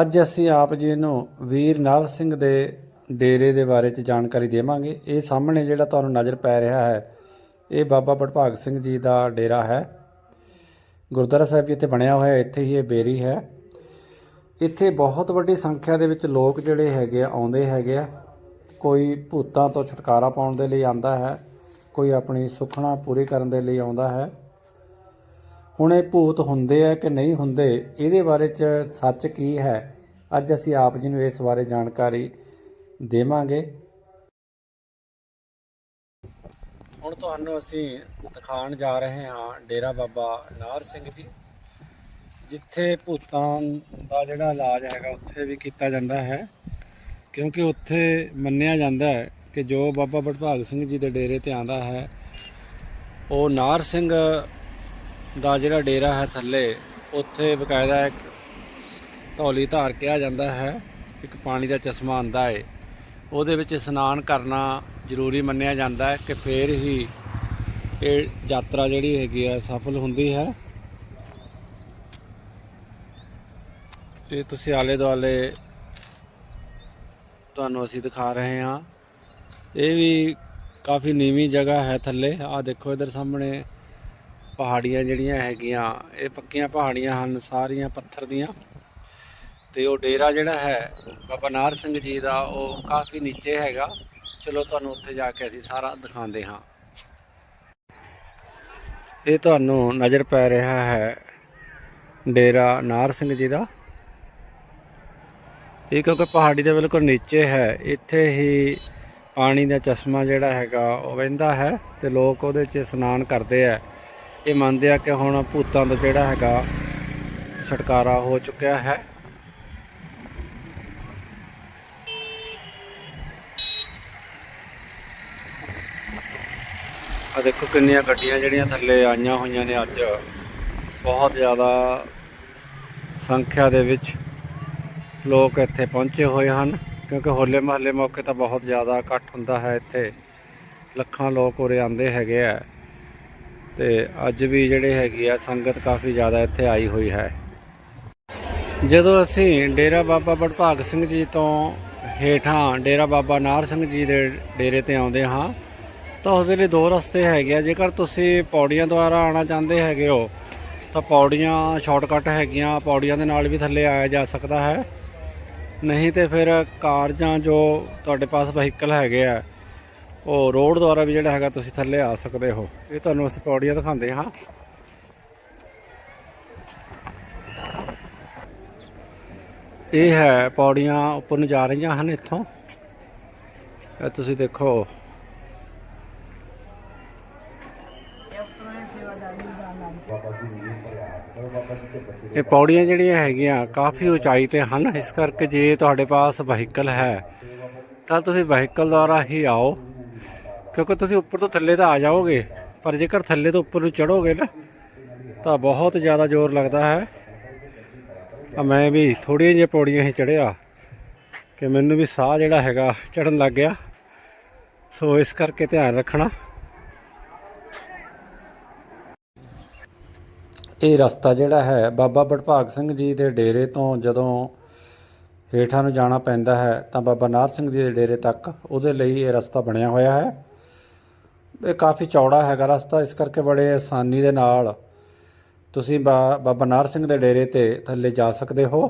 ਅੱਜ ਅਸੀਂ ਆਪ ਜੀ ਨੂੰ ਵੀਰ ਨਾਲ ਸਿੰਘ ਦੇ ਡੇਰੇ ਦੇ ਬਾਰੇ ਚ ਜਾਣਕਾਰੀ ਦੇਵਾਂਗੇ। ਇਹ ਸਾਹਮਣੇ ਜਿਹੜਾ ਤੁਹਾਨੂੰ ਨਜ਼ਰ ਪੈ ਰਿਹਾ ਹੈ, ਇਹ ਬਾਬਾ ਬੜਭਾਗ ਸਿੰਘ ਜੀ ਦਾ ਡੇਰਾ ਹੈ। ਗੁਰਦੁਆਰਾ ਸਾਹਿਬ ਜਿੱਥੇ ਬਣਿਆ ਹੋਇਆ ਇੱਥੇ ਹੀ ਇਹ ਬੇਰੀ ਹੈ। ਇੱਥੇ ਬਹੁਤ ਵੱਡੀ ਸੰਖਿਆ ਦੇ ਵਿੱਚ ਲੋਕ ਜਿਹੜੇ ਹੈਗੇ ਆਉਂਦੇ ਹੈਗੇ ਆ। ਕੋਈ ਭੂਤਾਂ ਤੋਂ ਛੁਟਕਾਰਾ ਪਾਉਣ ਦੇ ਲਈ ਆਂਦਾ ਹੈ, ਕੋਈ ਆਪਣੀ ਸੁਖਣਾ ਪੂਰੀ ਕਰਨ ਦੇ ਲਈ ਆਉਂਦਾ ਹੈ। ਹੁਣ ਇਹ ਭੂਤ ਹੁੰਦੇ ਆ ਕਿ ਨਹੀਂ ਹੁੰਦੇ, ਇਹਦੇ ਬਾਰੇ ਚ ਸੱਚ ਕੀ ਹੈ? ਅੱਜ ਅਸੀਂ ਆਪ ਜੀ ਨੂੰ ਇਸ ਬਾਰੇ ਜਾਣਕਾਰੀ ਦੇਵਾਂਗੇ। ਹੁਣ ਤੁਹਾਨੂੰ ਅਸੀਂ ਦਿਖਾਉਣ ਜਾ ਰਹੇ ਹਾਂ ਡੇਰਾ ਬਾਬਾ ਨਾਰ ਸਿੰਘ ਜੀ, ਜਿੱਥੇ ਭੂਤਾਂ ਦਾ ਜਿਹੜਾ ਇਲਾਜ ਹੈਗਾ ਉੱਥੇ ਵੀ ਕੀਤਾ ਜਾਂਦਾ ਹੈ। ਕਿਉਂਕਿ ਉੱਥੇ ਮੰਨਿਆ ਜਾਂਦਾ ਹੈ ਕਿ ਜੋ ਬਾਬਾ ਬਟਭਾਗ ਸਿੰਘ ਜੀ ਦੇ ਡੇਰੇ ਤੇ ਆਂਦਾ ਹੈ, ਉਹ ਨਾਰ ਸਿੰਘ ਦਾ ਜਿਹੜਾ ਡੇਰਾ ਹੈ ਥੱਲੇ, ਉੱਥੇ ਬਕਾਇਦਾ ਇੱਕ ਧੌਲੀ ਧਾਰ ਕਿਹਾ ਜਾਂਦਾ ਹੈ, ਇੱਕ ਪਾਣੀ ਦਾ ਚਸ਼ਮਾ ਆਂਦਾ ਹੈ ਉਹਦੇ ਵਿੱਚ ਇਸ਼ਨਾਨ ਕਰਨਾ ਜ਼ਰੂਰੀ ਮੰਨਿਆ ਜਾਂਦਾ ਹੈ ਕਿ ਫੇਰ ਹੀ ਇਹ ਯਾਤਰਾ ਜਿਹੜੀ ਹੈਗੀ ਆ, ਸਫਲ ਹੁੰਦੀ ਹੈ। ਇਹ ਤੁਸੀਂ ਆਲੇ ਦੁਆਲੇ ਤੁਹਾਨੂੰ ਅਸੀਂ ਦਿਖਾ ਰਹੇ ਹਾਂ। ਇਹ ਵੀ ਕਾਫੀ ਨੀਵੀਂ ਜਗ੍ਹਾ ਹੈ ਥੱਲੇ। ਆਹ ਦੇਖੋ ਇਧਰ ਸਾਹਮਣੇ ਪਹਾੜੀਆਂ ਜਿਹੜੀਆਂ ਹੈਗੀਆਂ, ਇਹ ਪੱਕੀਆਂ ਪਹਾੜੀਆਂ ਹਨ, ਸਾਰੀਆਂ ਪੱਥਰ ਦੀਆਂ। ਤੇ ਉਹ ਡੇਰਾ ਜਿਹੜਾ ਹੈ, ਬਾਬਾ ਨਾਰ ਸਿੰਘ ਜੀ ਦਾ, ਉਹ ਕਾਫੀ ਨੀਚੇ ਹੈਗਾ। ਚਲੋ ਤੁਹਾਨੂੰ ਉੱਥੇ ਜਾ ਕੇ ਅਸੀਂ ਸਾਰਾ ਦਿਖਾਉਂਦੇ ਹਾਂ। ਇਹ ਤੁਹਾਨੂੰ ਨਜ਼ਰ ਪੈ ਰਿਹਾ ਹੈ, ਡੇਰਾ ਨਾਰ ਸਿੰਘ ਜੀ ਦਾ। ਇਹ ਕਿਉਂਕਿ ਪਹਾੜੀ ਦੇ ਬਿਲਕੁਲ ਨੀਚੇ ਹੈ, ਇੱਥੇ ਹੀ ਪਾਣੀ ਦਾ ਚਸ਼ਮਾ ਜਿਹੜਾ ਹੈਗਾ, ਉਹ ਵਹਿੰਦਾ ਹੈ ਤੇ ਲੋਕ ਉਹਦੇ 'ਚ ਇਸ਼ਨਾਨ ਕਰਦੇ ਆ। ਇਹ ਮੰਨਦੇ ਆ ਕਿ ਹੁਣ ਭੂਤਾਂ ਦਾ ਜਿਹੜਾ ਹੈਗਾ ਛੁਟਕਾਰਾ ਹੋ ਚੁੱਕਿਆ ਹੈ। ਆ ਦੇਖੋ ਕਿੰਨੀਆਂ ਗੱਡੀਆਂ ਜਿਹੜੀਆਂ ਥੱਲੇ ਆਈਆਂ ਹੋਈਆਂ ਨੇ ਅੱਜ। ਬਹੁਤ ਜ਼ਿਆਦਾ ਸੰਖਿਆ ਦੇ ਵਿੱਚ ਲੋਕ ਇੱਥੇ ਪਹੁੰਚੇ ਹੋਏ ਹਨ, ਕਿਉਂਕਿ ਹੋਲੇ ਮਹੱਲੇ ਮੌਕੇ ਤਾਂ ਬਹੁਤ ਜ਼ਿਆਦਾ ਇਕੱਠ ਹੁੰਦਾ ਹੈ। ਇੱਥੇ ਲੱਖਾਂ ਲੋਕ ਉਰੇ ਆਉਂਦੇ ਹੈਗੇ ਆ। ਤੇ ਅੱਜ ਵੀ ਜਿਹੜੇ ਹੈਗੀ ਆ, ਸੰਗਤ ਕਾਫੀ ਜ਼ਿਆਦਾ ਇੱਥੇ ਆਈ ਹੋਈ ਹੈ। ਜਦੋਂ ਅਸੀਂ ਡੇਰਾ ਬਾਬਾ ਬਟਭਾਗ ਸਿੰਘ ਜੀ ਤੋਂ ਹੇਠਾਂ ਡੇਰਾ ਬਾਬਾ ਨਾਰ ਸਿੰਘ ਜੀ ਦੇ ਡੇਰੇ ਤੇ ਆਉਂਦੇ ਹਾਂ, ਤਾਂ ਉਹਦੇ ਲਈ ਦੋ ਰਸਤੇ ਹੈਗੇ ਆ। ਜੇਕਰ ਤੁਸੀਂ ਪੌੜੀਆਂ ਦੁਆਰਾ ਆਉਣਾ ਚਾਹੁੰਦੇ ਹੈਗੇ ਹੋ, ਤਾਂ ਪੌੜੀਆਂ ਸ਼ਾਰਟਕਟ ਹੈਗੀਆਂ, ਪੌੜੀਆਂ ਦੇ ਨਾਲ ਵੀ ਥੱਲੇ ਆਇਆ ਜਾ ਸਕਦਾ ਹੈ। ਨਹੀਂ ਤੇ ਫਿਰ ਕਾਰ ਜਾਂ ਜੋ ਤੁਹਾਡੇ ਪਾਸ ਵਹੀਕਲ ਹੈਗੇ ਆ ਉਹ ਰੋਡ ਦੁਆਰਾ ਵੀ ਜਿਹੜਾ ਹੈਗਾ ਤੁਸੀਂ ਥੱਲੇ ਆ ਸਕਦੇ ਹੋ। ਇਹ ਤੁਹਾਨੂੰ ਅਸੀਂ ਪੌੜੀਆਂ ਦਿਖਾਉਂਦੇ ਹਾਂ। ਇਹ ਹੈ ਪੌੜੀਆਂ ਉੱਪਰ ਨੂੰ ਜਾ ਰਹੀਆਂ ਹਨ ਇੱਥੋਂ। ਇਹ ਤੁਸੀਂ ਦੇਖੋ। ਇਹ ਪੌੜੀਆਂ ਜਿਹੜੀਆਂ ਹੈਗੀਆਂ ਕਾਫੀ ਉਚਾਈ ਤੇ ਹਨ। ਇਸ ਕਰਕੇ ਜੇ ਤੁਹਾਡੇ ਪਾਸ ਵਹੀਕਲ ਹੈ, ਤਾਂ ਤੁਸੀਂ ਵਹੀਕਲ ਦੁਆਰਾ ਹੀ ਆਓ। ਕਿਉਂਕਿ ਤੁਸੀਂ ਉੱਪਰ ਤੋਂ ਥੱਲੇ ਤਾਂ ਆ ਜਾਓਗੇ, ਪਰ ਜੇਕਰ ਥੱਲੇ ਤੋਂ ਉੱਪਰ ਨੂੰ ਚੜੋਗੇ ਨਾ, ਤਾਂ ਬਹੁਤ ਜ਼ਿਆਦਾ ਜ਼ੋਰ ਲੱਗਦਾ ਹੈ। ਆ ਮੈਂ ਵੀ ਥੋੜੀਆਂ ਜਿਹੀਆਂ ਪੌੜੀਆਂ ਹੀ ਚੜਿਆ ਕਿ ਮੈਨੂੰ ਵੀ ਸਾਹ ਜਿਹੜਾ ਹੈਗਾ ਚੜਨ ਲੱਗ ਗਿਆ। ਸੋ ਇਸ ਕਰਕੇ ਧਿਆਨ ਰੱਖਣਾ। ਇਹ ਰਸਤਾ ਜਿਹੜਾ ਹੈ, ਬਾਬਾ ਬੜਭਾਗ ਸਿੰਘ ਜੀ ਦੇ ਡੇਰੇ ਤੋਂ ਜਦੋਂ ਹੇਠਾਂ ਨੂੰ ਜਾਣਾ ਪੈਂਦਾ ਹੈ, ਤਾਂ ਬਾਬਾ ਨਾਰ ਸਿੰਘ ਜੀ ਦੇ ਡੇਰੇ ਤੱਕ ਉਹਦੇ ਲਈ ਇਹ ਰਸਤਾ ਬਣਿਆ ਹੋਇਆ ਹੈ। ਇਹ ਕਾਫੀ ਚੌੜਾ ਹੈਗਾ ਰਸਤਾ, ਇਸ ਕਰਕੇ ਬੜੇ ਆਸਾਨੀ ਦੇ ਨਾਲ ਤੁਸੀਂ ਬਾ- ਬਾਬਾ ਨਾਰ ਸਿੰਘ ਦੇ ਡੇਰੇ ਤੇ ਥੱਲੇ ਜਾ ਸਕਦੇ ਹੋ।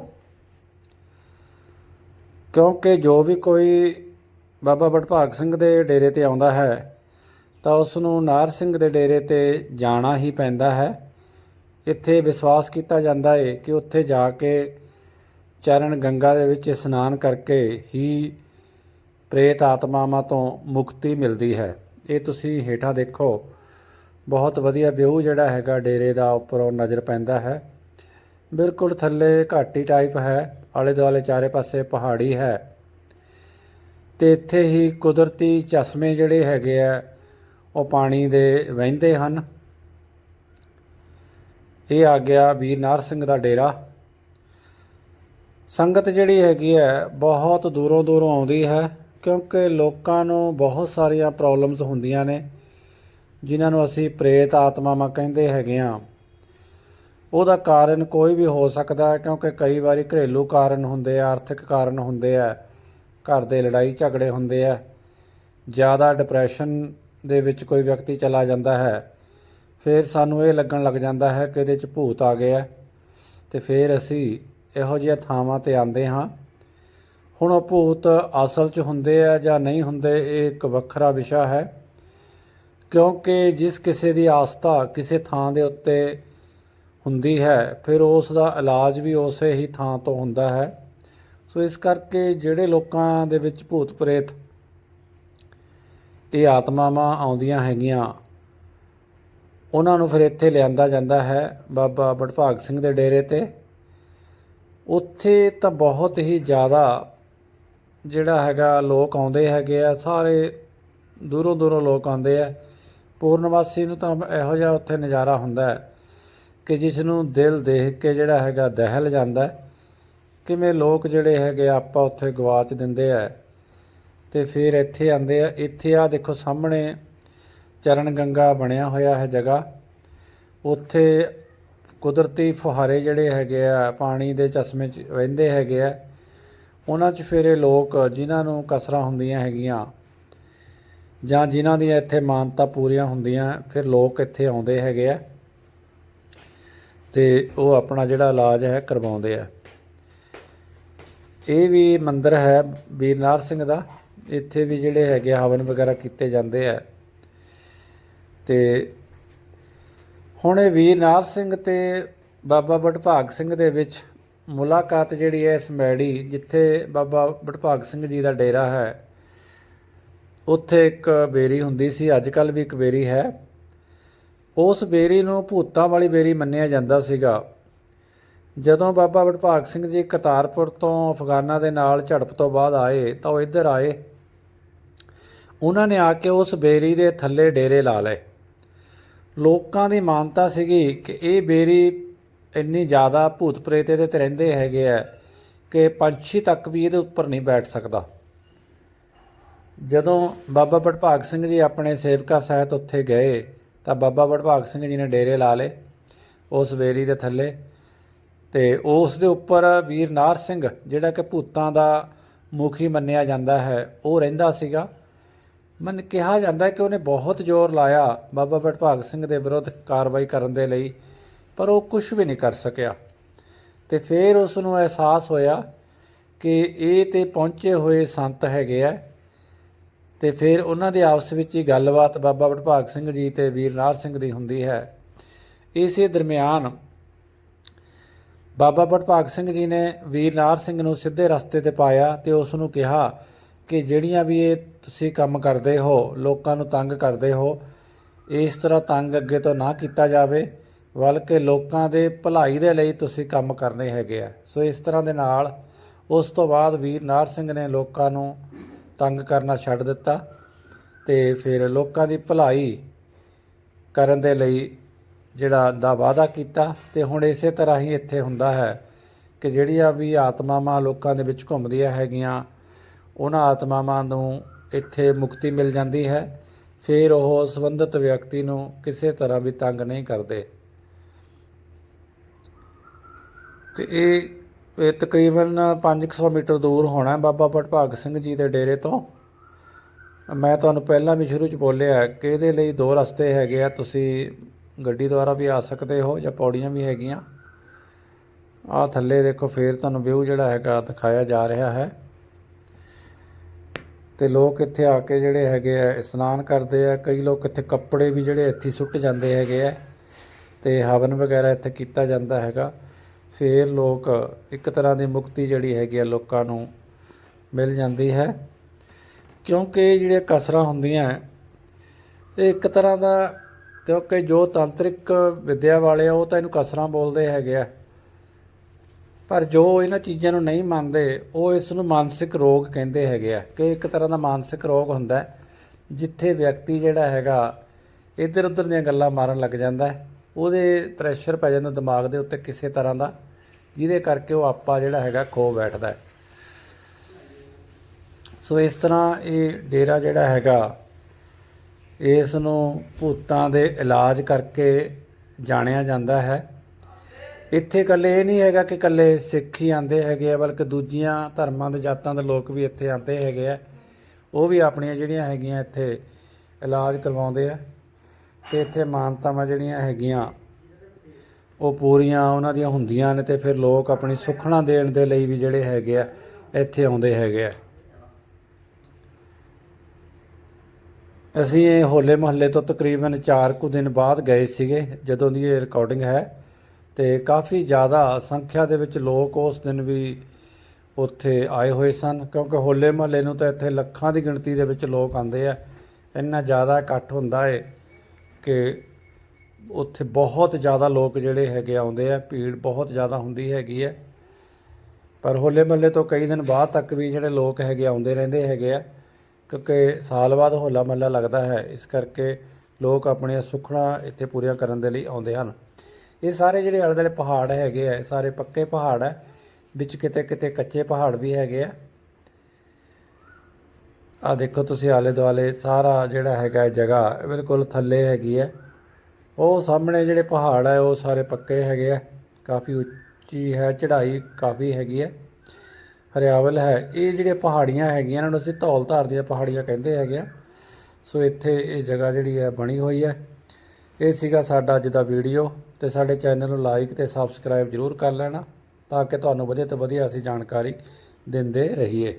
ਕਿਉਂਕਿ ਜੋ ਵੀ ਕੋਈ ਬਾਬਾ ਬਟਭਾਗ ਸਿੰਘ ਦੇ ਡੇਰੇ ਤੇ ਆਉਂਦਾ ਹੈ, ਤਾਂ ਉਸ ਨੂੰ ਨਾਰ ਸਿੰਘ ਦੇ ਡੇਰੇ ਤੇ ਜਾਣਾ ਹੀ ਪੈਂਦਾ ਹੈ। ਇੱਥੇ ਵਿਸ਼ਵਾਸ ਕੀਤਾ ਜਾਂਦਾ ਹੈ ਕਿ ਉੱਥੇ ਜਾ ਕੇ ਚਰਨ ਗੰਗਾ ਦੇ ਵਿੱਚ ਇਸ਼ਨਾਨ ਕਰਕੇ ਹੀ ਪ੍ਰੇਤ ਆਤਮਾਵਾਂ ਤੋਂ ਮੁਕਤੀ ਮਿਲਦੀ ਹੈ। ਇਹ ਤੁਸੀਂ ਹੇਠਾਂ ਦੇਖੋ। ਬਹੁਤ ਵਧੀਆ ਵਿਊ ਜਿਹੜਾ ਹੈਗਾ ਡੇਰੇ ਦਾ ਉੱਪਰੋਂ ਨਜ਼ਰ ਪੈਂਦਾ ਹੈ। ਬਿਲਕੁਲ ਥੱਲੇ ਘਾਟੀ ਟਾਈਪ ਹੈ, ਆਲੇ ਦੁਆਲੇ ਚਾਰੇ ਪਾਸੇ ਪਹਾੜੀ ਹੈ। ਤੇ ਇੱਥੇ ਹੀ ਕੁਦਰਤੀ ਚਸ਼ਮੇ ਜਿਹੜੇ ਹੈਗੇ ਆ, ਉਹ ਪਾਣੀ ਦੇ ਵਹਿੰਦੇ ਹਨ। ਇਹ ਆ ਗਿਆ ਵੀਰ ਨਾਰ ਸਿੰਘ ਦਾ ਡੇਰਾ। ਸੰਗਤ ਜਿਹੜੀ ਹੈਗੀ ਹੈ, ਬਹੁਤ ਦੂਰੋਂ ਦੂਰੋਂ ਆਉਂਦੀ ਹੈ। ਕਿਉਂਕਿ ਲੋਕਾਂ ਨੂੰ ਬਹੁਤ ਸਾਰੀਆਂ ਪ੍ਰੋਬਲਮਸ ਹੁੰਦੀਆਂ ਨੇ, ਜਿਨ੍ਹਾਂ ਨੂੰ ਅਸੀਂ ਪ੍ਰੇਤ ਆਤਮਾਵਾਂ ਕਹਿੰਦੇ ਹੈਗੇ ਆ ਉਹਦਾ ਕਾਰਨ ਕੋਈ ਵੀ ਹੋ ਸਕਦਾ ਹੈ, ਕਿਉਂਕਿ ਕਈ ਵਾਰੀ ਘਰੇਲੂ ਕਾਰਨ ਹੁੰਦੇ ਆ, ਆਰਥਿਕ ਕਾਰਨ ਹੁੰਦੇ ਆ, ਘਰ ਦੇ ਲੜਾਈ ਝਗੜੇ ਹੁੰਦੇ ਆ। ਜ਼ਿਆਦਾ ਡਿਪਰੈਸ਼ਨ ਦੇ ਵਿੱਚ ਕੋਈ ਵਿਅਕਤੀ ਚਲਾ ਜਾਂਦਾ ਹੈ, ਫਿਰ ਸਾਨੂੰ ਇਹ ਲੱਗਣ ਲੱਗ ਜਾਂਦਾ ਹੈ ਕਿ ਇਹਦੇ 'ਚ ਭੂਤ ਆ ਗਿਆ ਆ ਤੇ ਫਿਰ ਅਸੀਂ ਇਹੋ ਜਿਹੀਆਂ ਥਾਵਾਂ ਤੇ ਆਉਂਦੇ ਹਾਂ ਹੁਣ ਉਹ ਭੂਤ ਅਸਲ 'ਚ ਹੁੰਦੇ ਆ ਜਾਂ ਨਹੀਂ ਹੁੰਦੇ, ਇਹ ਇੱਕ ਵੱਖਰਾ ਵਿਸ਼ਾ ਹੈ। ਕਿਉਂਕਿ ਜਿਸ ਕਿਸੇ ਦੀ ਆਸਥਾ ਕਿਸੇ ਥਾਂ ਦੇ ਉੱਤੇ ਹੁੰਦੀ ਹੈ, ਫਿਰ ਉਸ ਦਾ ਇਲਾਜ ਵੀ ਉਸੇ ਹੀ ਥਾਂ ਤੋਂ ਹੁੰਦਾ ਹੈ। ਸੋ ਇਸ ਕਰਕੇ ਜਿਹੜੇ ਲੋਕਾਂ ਦੇ ਵਿੱਚ ਭੂਤ ਪ੍ਰੇਤ, ਇਹ ਆਤਮਾਵਾਂ ਆਉਂਦੀਆਂ ਹੈਗੀਆਂ, ਉਹਨਾਂ ਨੂੰ ਫਿਰ ਇੱਥੇ ਲਿਆਂਦਾ ਜਾਂਦਾ ਹੈ ਬਾਬਾ ਬੜਭਾਗ ਸਿੰਘ ਦੇ ਡੇਰੇ ਤੇ। ਉੱਥੇ ਤਾਂ ਬਹੁਤ ਹੀ ਜ਼ਿਆਦਾ ਜਿਹੜਾ ਹੈਗਾ ਲੋਕ ਆਉਂਦੇ ਹੈਗੇ ਆ ਸਾਰੇ ਦੂਰੋਂ ਦੂਰੋਂ ਲੋਕ ਆਉਂਦੇ ਆ। ਪੂਰਨਵਾਸੀ ਨੂੰ ਤਾਂ ਇਹੋ ਜਿਹਾ ਉੱਥੇ ਨਜ਼ਾਰਾ ਹੁੰਦਾ ਹੈ ਕਿ ਜਿਸ ਨੂੰ ਦਿਲ ਦੇਖ ਕੇ ਜਿਹੜਾ ਹੈਗਾ ਦਹਿਲ ਜਾਂਦਾ ਕਿਵੇਂ ਲੋਕ ਜਿਹੜੇ ਹੈਗੇ ਆ, ਆਪਾਂ ਉੱਥੇ ਗਵਾਚ ਦਿੰਦੇ ਆ ਤੇ ਫਿਰ ਇੱਥੇ ਆਉਂਦੇ ਆ। ਇੱਥੇ ਆ ਦੇਖੋ ਸਾਹਮਣੇ ਚਰਨ ਗੰਗਾ ਬਣਿਆ ਹੋਇਆ ਹੈ ਜਗ੍ਹਾ। ਉੱਥੇ ਕੁਦਰਤੀ ਫੁਹਾਰੇ ਜਿਹੜੇ ਹੈਗੇ ਆ ਪਾਣੀ ਦੇ ਚਸ਼ਮੇ 'ਚ ਵਹਿੰਦੇ ਹੈਗੇ ਆ। ਉਹਨਾਂ 'ਚ ਫਿਰ ਇਹ ਲੋਕ ਜਿਨ੍ਹਾਂ ਨੂੰ ਕਸਰਾਂ ਹੁੰਦੀਆਂ ਹੈਗੀਆਂ ਜਾਂ ਜਿਨ੍ਹਾਂ ਦੀਆਂ ਇੱਥੇ ਮਾਨਤਾ ਪੂਰੀਆਂ ਹੁੰਦੀਆਂ, ਫਿਰ ਲੋਕ ਇੱਥੇ ਆਉਂਦੇ ਹੈਗੇ ਆ ਤੇ ਉਹ ਆਪਣਾ ਜਿਹੜਾ ਇਲਾਜ ਹੈ ਕਰਵਾਉਂਦੇ ਆ। ਇਹ ਵੀ ਮੰਦਿਰ ਹੈ ਵੀਰਨਾਰ ਸਿੰਘ ਦਾ, ਇੱਥੇ ਵੀ ਜਿਹੜੇ ਹੈਗੇ ਹਵਨ ਵਗੈਰਾ ਕੀਤੇ ਜਾਂਦੇ ਆ। ਤੇ ਹੁਣ ਇਹ ਵੀਰਨਾਰ ਸਿੰਘ ਤੇ ਬਾਬਾ ਬਟਭਾਗ ਸਿੰਘ ਦੇ ਵਿੱਚ ਮੁਲਾਕਾਤ ਜਿਹੜੀ ਹੈ ਇਸ ਮੈੜੀ ਜਿੱਥੇ ਬਾਬਾ ਬਟਭਾਗ ਸਿੰਘ ਜੀ ਦਾ ਡੇਰਾ ਹੈ, ਉੱਥੇ ਇੱਕ ਬੇਰੀ ਹੁੰਦੀ ਸੀ ਅੱਜ ਕੱਲ ਵੀ ਇੱਕ ਬੇਰੀ ਹੈ। ਉਸ ਬੇਰੀ ਨੂੰ ਭੂਤਾਂ ਵਾਲੀ ਬੇਰੀ ਮੰਨਿਆ ਜਾਂਦਾ ਸੀਗਾ। ਜਦੋਂ ਬਾਬਾ ਬਟਭਾਗ ਸਿੰਘ ਜੀ ਕਰਤਾਰਪੁਰ ਤੋਂ ਅਫਗਾਨਾਂ ਦੇ ਨਾਲ ਝੜਪ ਤੋਂ ਬਾਅਦ ਆਏ, ਤਾਂ ਉਹ ਇੱਧਰ ਆਏ। ਉਹਨਾਂ ਨੇ ਆ ਕੇ ਉਸ ਬੇਰੀ ਦੇ ਥੱਲੇ ਡੇਰੇ ਲਾ ਲਏ। ਲੋਕਾਂ ਦੀ ਮਾਨਤਾ ਸੀਗੀ ਕਿ ਇਹ ਬੇਰੀ ਇੰਨੀ ਜ਼ਿਆਦਾ ਭੂਤ ਪ੍ਰੇਤ ਇਹਦੇ ਤੇ ਰਹਿੰਦੇ ਹੈਗੇ ਆ ਕਿ ਪੰਛੀ ਤੱਕ ਵੀ ਇਹਦੇ ਉੱਪਰ ਨਹੀਂ ਬੈਠ ਸਕਦਾ। ਜਦੋਂ ਬਾਬਾ ਬੜਭਾਗ ਸਿੰਘ ਜੀ ਆਪਣੇ ਸੇਵਕਾ ਸਹਿਤ ਉੱਥੇ ਗਏ, ਤਾਂ ਬਾਬਾ ਬੜਭਾਗ ਸਿੰਘ ਜੀ ਨੇ ਡੇਰੇ ਲਾ ਲਏ ਉਸ ਵੇਰੀ ਦੇ ਥੱਲੇ ਤੇ ਉਸ ਦੇ ਉੱਪਰ ਵੀਰ ਨਾਰ ਸਿੰਘ, ਜਿਹੜਾ ਕਿ ਭੂਤਾਂ ਦਾ ਮੁਖੀ ਮੰਨਿਆ ਜਾਂਦਾ ਹੈ, ਉਹ ਰਹਿੰਦਾ ਸੀਗਾ। ਮਨ ਕਿਹਾ ਜਾਂਦਾ ਕਿ ਉਹਨੇ ਬਹੁਤ ਜ਼ੋਰ ਲਾਇਆ ਬਾਬਾ ਬੜਭਾਗ ਸਿੰਘ ਦੇ ਵਿਰੁੱਧ ਕਾਰਵਾਈ ਕਰਨ ਦੇ ਲਈ। ਪਰ ਉਹ ਕੁਝ ਵੀ ਨਹੀਂ ਕਰ ਸਕਿਆ। ਤੇ ਫਿਰ ਉਸ ਨੂੰ ਅਹਿਸਾਸ ਹੋਇਆ ਕਿ ਇਹ ਤੇ ਪਹੁੰਚੇ ਹੋਏ ਸੰਤ ਹੈਗੇ ਆ। ਤੇ ਫਿਰ ਉਹਨਾਂ ਦੇ ਆਪਸ ਵਿੱਚ ਹੀ ਗੱਲਬਾਤ ਬਾਬਾ ਬੜਭਾਗ ਸਿੰਘ ਜੀ ਤੇ ਵੀਰਨਾਰ ਸਿੰਘ ਦੀ ਹੁੰਦੀ ਹੈ। ਇਸੇ ਦਰਮਿਆਨ ਬਾਬਾ ਬੜਭਾਗ ਸਿੰਘ ਜੀ ਨੇ ਵੀਰਨਾਰ ਸਿੰਘ ਨੂੰ ਸਿੱਧੇ ਰਸਤੇ ਤੇ ਪਾਇਆ ਤੇ ਉਸ ਨੂੰ ਕਿਹਾ ਕਿ ਜਿਹੜੀਆਂ ਵੀ ਇਹ ਤੁਸੀਂ ਕੰਮ ਕਰਦੇ ਹੋ, ਲੋਕਾਂ ਨੂੰ ਤੰਗ ਕਰਦੇ ਹੋ, ਇਸ ਤਰ੍ਹਾਂ ਤੰਗ ਅੱਗੇ ਤੋਂ ਨਾ ਕੀਤਾ ਜਾਵੇ। ਬਲਕਿ ਲੋਕਾਂ ਦੇ ਭਲਾਈ ਦੇ ਲਈ ਤੁਸੀਂ ਕੰਮ ਕਰਨੇ ਹੈਗੇ ਆ। ਸੋ ਇਸ ਤਰ੍ਹਾਂ ਦੇ ਨਾਲ ਉਸ ਤੋਂ ਬਾਅਦ ਵੀਰਨਾਰ ਸਿੰਘ ਨੇ ਲੋਕਾਂ ਨੂੰ ਤੰਗ ਕਰਨਾ ਛੱਡ ਦਿੱਤਾ ਤੇ ਫਿਰ ਲੋਕਾਂ ਦੀ ਭਲਾਈ ਕਰਨ ਦੇ ਲਈ ਜਿਹੜਾ ਦਾ ਵਾਅਦਾ ਕੀਤਾ ਤੇ ਹੁਣ ਇਸੇ ਤਰ੍ਹਾਂ ਹੀ ਇੱਥੇ ਹੁੰਦਾ ਹੈ ਕਿ ਜਿਹੜੀਆਂ ਵੀ ਆਤਮਾਵਾਂ ਲੋਕਾਂ ਦੇ ਵਿੱਚ ਘੁੰਮਦੀਆਂ ਹੈਗੀਆਂ, ਉਹਨਾਂ ਆਤਮਾਵਾਂ ਨੂੰ ਇੱਥੇ ਮੁਕਤੀ ਮਿਲ ਜਾਂਦੀ ਹੈ। ਫਿਰ ਉਹ ਸੰਬੰਧਿਤ ਵਿਅਕਤੀ ਨੂੰ ਕਿਸੇ ਤਰ੍ਹਾਂ ਵੀ ਤੰਗ ਨਹੀਂ ਕਰਦੇ। ਤੇ ਇਹ ਇਹ ਤਕਰੀਬਨ 500 ਮੀਟਰ ਦੂਰ ਹੋਣਾ ਬਾਬਾ ਭਟਭਾਗ ਸਿੰਘ ਜੀ ਦੇ ਡੇਰੇ ਤੋਂ। ਮੈਂ ਤੁਹਾਨੂੰ ਪਹਿਲਾਂ ਵੀ ਸ਼ੁਰੂ ਚ ਬੋਲਿਆ ਕਿ ਇਹਦੇ ਲਈ ਦੋ ਰਸਤੇ ਹੈਗੇ ਆ, ਤੁਸੀਂ ਗੱਡੀ ਦੁਆਰਾ ਵੀ ਆ ਸਕਦੇ ਹੋ ਜਾਂ ਪੌੜੀਆਂ ਵੀ ਹੈਗੀਆਂ। ਆ ਥੱਲੇ ਦੇਖੋ, ਫੇਰ ਤੁਹਾਨੂੰ ਵਿਊ ਜਿਹੜਾ ਹੈਗਾ ਦਿਖਾਇਆ ਜਾ ਰਿਹਾ ਹੈ। ਤੇ ਲੋਕ ਇੱਥੇ ਆ ਕੇ ਜਿਹੜੇ ਹੈਗੇ ਆ, ਇਸ਼ਨਾਨ ਕਰਦੇ ਆ। ਕਈ ਲੋਕ ਇੱਥੇ ਕੱਪੜੇ ਵੀ ਜਿਹੜੇ ਇੱਥੇ ਸੁੱਟ ਜਾਂਦੇ ਹੈਗੇ ਆ ਤੇ ਹਵਨ ਵਗੈਰਾ ਇੱਥੇ ਕੀਤਾ ਜਾਂਦਾ ਹੈਗਾ। ਫਿਰ ਲੋਕ ਇੱਕ ਤਰ੍ਹਾਂ ਦੀ ਮੁਕਤੀ ਜਿਹੜੀ ਹੈਗੀ ਆ ਲੋਕਾਂ ਨੂੰ ਮਿਲ ਜਾਂਦੀ ਹੈ। ਕਿਉਂਕਿ ਜਿਹੜੀਆਂ ਕਸਰਾਂ ਹੁੰਦੀਆਂ, ਇਹ ਇੱਕ ਤਰ੍ਹਾਂ ਦਾ ਕਿਉਂਕਿ ਜੋ ਤਾਂਤਰਿਕ ਵਿਦਿਆ ਵਾਲੇ ਆ, ਉਹ ਤਾਂ ਇਹਨੂੰ ਕਸਰਾਂ ਬੋਲਦੇ ਹੈਗੇ ਆ। ਪਰ ਜੋ ਇਹਨਾਂ ਚੀਜ਼ਾਂ ਨੂੰ ਨਹੀਂ ਮੰਨਦੇ, ਉਹ ਇਸ ਨੂੰ ਮਾਨਸਿਕ ਰੋਗ ਕਹਿੰਦੇ ਹੈਗੇ ਆ ਕਿ ਇੱਕ ਤਰ੍ਹਾਂ ਦਾ ਮਾਨਸਿਕ ਰੋਗ ਹੁੰਦਾ ਜਿੱਥੇ ਵਿਅਕਤੀ ਜਿਹੜਾ ਹੈਗਾ ਇੱਧਰ ਉੱਧਰ ਦੀਆਂ ਗੱਲਾਂ ਮਾਰਨ ਲੱਗ ਜਾਂਦਾ ਹੈ। ਉਹਦੇ ਪ੍ਰੈਸ਼ਰ ਪੈ ਜਾਂਦਾ ਦਿਮਾਗ ਦੇ ਉੱਤੇ ਕਿਸੇ ਤਰ੍ਹਾਂ ਦਾ, ਜਿਹਦੇ ਕਰਕੇ ਉਹ ਆਪਾ ਜਿਹੜਾ ਹੈਗਾ ਖੋ ਬੈਠਦਾ ਹੈ। ਸੋ ਇਸ ਤਰ੍ਹਾਂ ਇਹ ਡੇਰਾ ਜਿਹੜਾ ਹੈਗਾ, ਇਸ ਨੂੰ ਭੂਤਾਂ ਦੇ ਇਲਾਜ ਕਰਕੇ ਜਾਣਿਆ ਜਾਂਦਾ ਹੈ। ਇੱਥੇ ਇਕੱਲੇ ਇਹ ਨਹੀਂ ਹੈਗਾ ਕਿ ਇਕੱਲੇ ਸਿੱਖ ਹੀ ਆਂਦੇ ਹੈਗੇ ਆ, ਬਲਕਿ ਦੂਜੀਆਂ ਧਰਮਾਂ ਦੇ ਜਾਤਾਂ ਦੇ ਲੋਕ ਵੀ ਇੱਥੇ ਆਂਦੇ ਹੈਗੇ ਆ। ਉਹ ਵੀ ਆਪਣੀਆਂ ਜਿਹੜੀਆਂ ਹੈਗੀਆਂ ਇੱਥੇ ਇਲਾਜ ਕਰਵਾਉਂਦੇ ਆ। ਤੇ ਇੱਥੇ ਮਾਨਤਾਵਾਂ ਜਿਹੜੀਆਂ ਹੈਗੀਆਂ, ਉਹ ਪੂਰੀਆਂ ਉਹਨਾਂ ਦੀਆਂ ਹੁੰਦੀਆਂ ਨੇ ਤੇ ਫਿਰ ਲੋਕ ਆਪਣੀ ਸੁੱਖਣਾ ਦੇਣ ਦੇ ਲਈ ਵੀ ਜਿਹੜੇ ਹੈਗੇ ਆ, ਇੱਥੇ ਆਉਂਦੇ ਹੈਗੇ ਆ। ਅਸੀਂ ਇਹ ਹੋਲੇ ਮਹੱਲੇ ਤੋਂ ਤਕਰੀਬਨ 4 ਕੁ ਦਿਨ ਬਾਅਦ ਗਏ ਸੀਗੇ, ਜਦੋਂ ਦੀ ਇਹ ਰਿਕਾਰਡਿੰਗ ਹੈ ਤੇ ਕਾਫੀ ਜ਼ਿਆਦਾ ਸੰਖਿਆ ਦੇ ਵਿੱਚ ਲੋਕ ਉਸ ਦਿਨ ਵੀ ਉੱਥੇ ਆਏ ਹੋਏ ਸਨ, ਕਿਉਂਕਿ ਹੋਲੇ ਮਹੱਲੇ ਨੂੰ ਤਾਂ ਇੱਥੇ ਲੱਖਾਂ ਦੀ ਗਿਣਤੀ ਦੇ ਵਿੱਚ ਲੋਕ ਆਉਂਦੇ ਆ, ਇੰਨਾ ਜ਼ਿਆਦਾ ਇਕੱਠ ਹੁੰਦਾ ਏ। ਕਿ ਉੱਥੇ ਬਹੁਤ ਜ਼ਿਆਦਾ ਲੋਕ ਜਿਹੜੇ ਹੈਗੇ ਆਉਂਦੇ ਆ, ਭੀੜ ਬਹੁਤ ਜ਼ਿਆਦਾ ਹੁੰਦੀ ਹੈਗੀ ਹੈ ਪਰ ਹੋਲੇ ਮਹੱਲੇ ਤੋਂ ਕਈ ਦਿਨ ਬਾਅਦ ਤੱਕ ਵੀ ਜਿਹੜੇ ਲੋਕ ਹੈਗੇ ਆਉਂਦੇ ਰਹਿੰਦੇ ਹੈਗੇ ਆ, ਕਿਉਂਕਿ ਸਾਲ ਬਾਅਦ ਹੋਲਾ ਮਹੱਲਾ ਲੱਗਦਾ ਹੈ, ਇਸ ਕਰਕੇ ਲੋਕ ਆਪਣੀਆਂ ਸੁੱਖਣਾ ਇੱਥੇ ਪੂਰੀਆਂ ਕਰਨ ਦੇ ਲਈ ਆਉਂਦੇ ਹਨ। ਇਹ ਸਾਰੇ ਜਿਹੜੇ ਆਲੇ ਦੁਆਲੇ ਪਹਾੜ ਹੈਗੇ ਆ ਸਾਰੇ ਪੱਕੇ ਪਹਾੜ ਹੈ ਵਿੱਚ ਕਿਤੇ ਕਿਤੇ ਕੱਚੇ ਪਹਾੜ ਵੀ ਹੈਗੇ ਆ। ਆ ਦੇਖੋ ਤੁਸੀਂ ਆਲੇ ਦੁਆਲੇ ਸਾਰਾ ਜਿਹੜਾ ਹੈਗਾ ਜਗ੍ਹਾ ਬਿਲਕੁਲ ਥੱਲੇ ਹੈਗੀ ਹੈ। ਉਹ ਸਾਹਮਣੇ ਜਿਹੜੇ ਪਹਾੜ ਹੈ, ਉਹ ਸਾਰੇ ਪੱਕੇ ਹੈਗੇ ਆ। ਕਾਫੀ ਉੱਚੀ ਹੈ, ਚੜ੍ਹਾਈ ਕਾਫੀ ਹੈਗੀ ਹੈ। ਹਰਿਆਵਲ ਹੈ। ਇਹ ਜਿਹੜੀਆਂ ਪਹਾੜੀਆਂ ਹੈਗੀਆਂ ਇਹਨਾਂ ਨੂੰ ਅਸੀਂ ਧੌਲ ਧਾਰ ਦੀਆਂ ਪਹਾੜੀਆਂ ਕਹਿੰਦੇ ਹੈਗੇ ਆ। ਸੋ ਇੱਥੇ ਇਹ ਜਗ੍ਹਾ ਜਿਹੜੀ ਹੈ, ਬਣੀ ਹੋਈ ਹੈ। ਇਹ ਸੀਗਾ ਸਾਡਾ ਅੱਜ ਦਾ ਵੀਡੀਓ ਤੇ ਸਾਡੇ ਚੈਨਲ ਨੂੰ ਲਾਈਕ ਤੇ ਸਬਸਕ੍ਰਾਈਬ ਜਰੂਰ ਕਰ ਲੈਣਾ ਤਾਂ ਕਿ ਤੁਹਾਨੂੰ ਵਧੀਆ ਤੋਂ ਵਧੀਆ ਅਸੀਂ ਜਾਣਕਾਰੀ ਦਿੰਦੇ ਰਹੀਏ।